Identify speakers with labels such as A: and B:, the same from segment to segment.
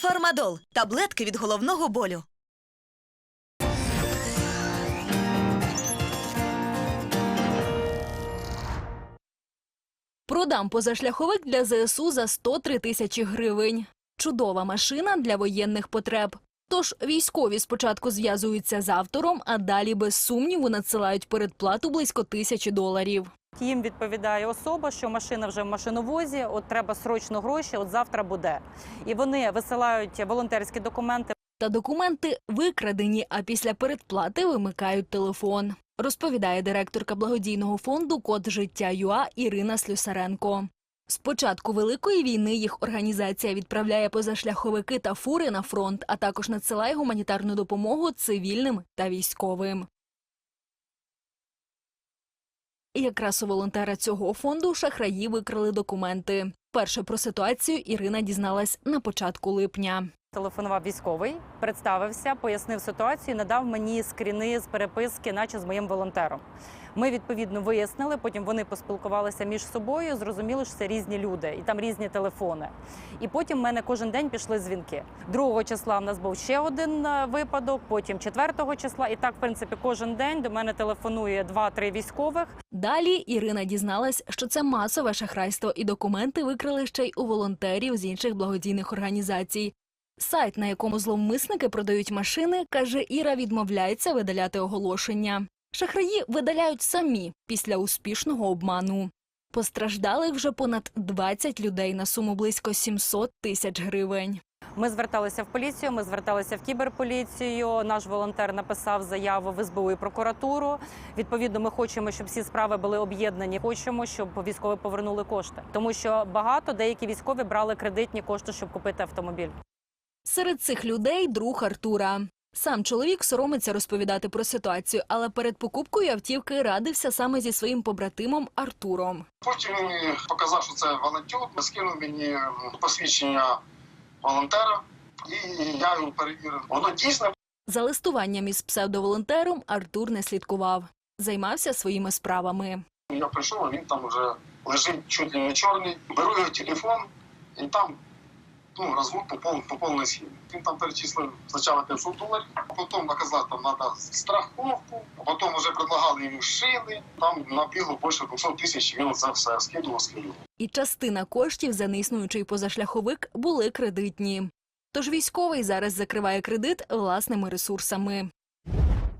A: Фармадол таблетки від головного болю.
B: Продам позашляховик для ЗСУ за 103 тисячі гривень. Чудова машина для воєнних потреб. Тож військові спочатку зв'язуються з автором, а далі без сумніву надсилають передплату близько тисячі доларів.
C: Їм відповідає особа, що машина вже в машиновозі, от треба срочно гроші, от завтра буде. І вони висилають волонтерські документи.
B: Та документи викрадені, а після передплати вимикають телефон. Розповідає директорка благодійного фонду Код життя ЮА Ірина Слюсаренко. З початку великої війни їх організація відправляє позашляховики та фури на фронт, а також надсилає гуманітарну допомогу цивільним та військовим. Якраз у волонтера цього фонду шахраї викрали документи. Перше про ситуацію Ірина дізналась на початку липня.
C: Телефонував військовий, представився, пояснив ситуацію, надав мені скріни з переписки, наче з моїм волонтером. Ми відповідно вияснили. Потім вони поспілкувалися між собою. Зрозуміли, що це різні люди, і там різні телефони. І потім в мене кожен день пішли дзвінки. Другого числа в нас був ще один е, випадок, потім четвертого числа. І так, в принципі, кожен день до мене телефонує два-три військових.
B: Далі Ірина дізналась, що це масове шахрайство, і документи викрили ще й у волонтерів з інших благодійних організацій. Сайт, на якому зловмисники продають машини, каже Іра, відмовляється видаляти оголошення. Шахраї видаляють самі після успішного обману. Постраждали вже понад 20 людей на суму близько 700 тисяч гривень.
C: Ми зверталися в поліцію, ми зверталися в кіберполіцію. Наш волонтер написав заяву в СБУ і прокуратуру. Відповідно, ми хочемо, щоб всі справи були об'єднані. Хочемо, щоб військові повернули кошти, тому що багато деякі військові брали кредитні кошти, щоб купити автомобіль.
B: Серед цих людей друг Артура. Сам чоловік соромиться розповідати про ситуацію, але перед покупкою автівки радився саме зі своїм побратимом Артуром.
D: Потім він показав, що це волонтер, скинув мені посвідчення волонтера, і я його перевірив. Воно дійсно
B: За листуванням із псевдоволонтером Артур не слідкував, займався своїми справами.
D: я прийшов, а він там вже лежить чуть ли не чорний. Беру його телефон, і там ну, розвод по, пол, по повній схемі. Він там перечислив спочатку 500 доларів, а потім наказав, там треба страховку, а потім вже предлагали йому шини. Там набігло більше 200 тисяч, він це все скидував, скидував.
B: І частина коштів за неіснуючий позашляховик були кредитні. Тож військовий зараз закриває кредит власними ресурсами.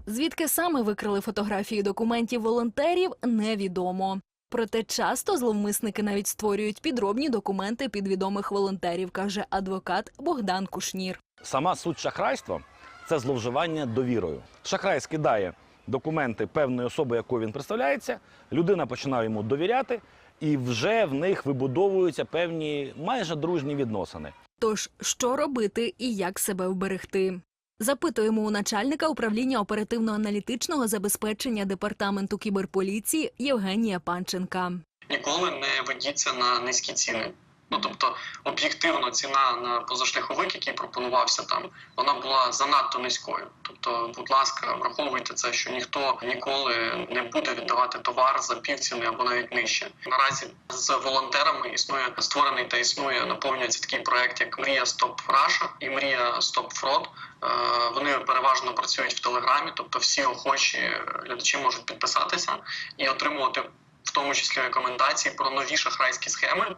B: Звідки саме викрили фотографії документів волонтерів, невідомо. Проте часто зловмисники навіть створюють підробні документи під відомих волонтерів, каже адвокат Богдан Кушнір.
E: Сама суть шахрайства це зловживання довірою. Шахрай скидає документи певної особи, якою він представляється. Людина починає йому довіряти, і вже в них вибудовуються певні майже дружні відносини.
B: Тож що робити і як себе вберегти? Запитуємо у начальника управління оперативно-аналітичного забезпечення департаменту кіберполіції Євгенія Панченка.
F: ніколи не ведіться на низькі ціни. Ну тобто, об'єктивно ціна на позашляховик, який пропонувався там, вона була занадто низькою. Тобто, будь ласка, враховуйте це, що ніхто ніколи не буде віддавати товар за півціни або навіть нижче. Наразі з волонтерами існує створений та існує наповнюється такий проект, як Мрія Стоп Раша і Мрія Стоп Фрод. Е, Вони переважно працюють в телеграмі, тобто всі охочі глядачі можуть підписатися і отримувати в тому числі рекомендації про нові шахрайські схеми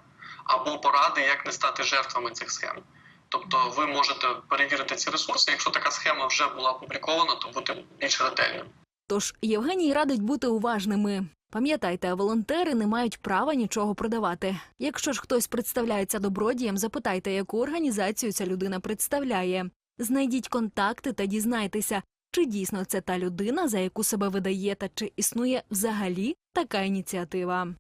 F: або поради, як не стати жертвами цих схем. Тобто, ви можете перевірити ці ресурси. Якщо така схема вже була опублікована, то бути більш ретельним.
B: Тож Євгеній радить бути уважними. Пам'ятайте, волонтери не мають права нічого продавати. Якщо ж хтось представляється добродієм, запитайте, яку організацію ця людина представляє. Знайдіть контакти та дізнайтеся, чи дійсно це та людина, за яку себе видає, та чи існує взагалі така ініціатива.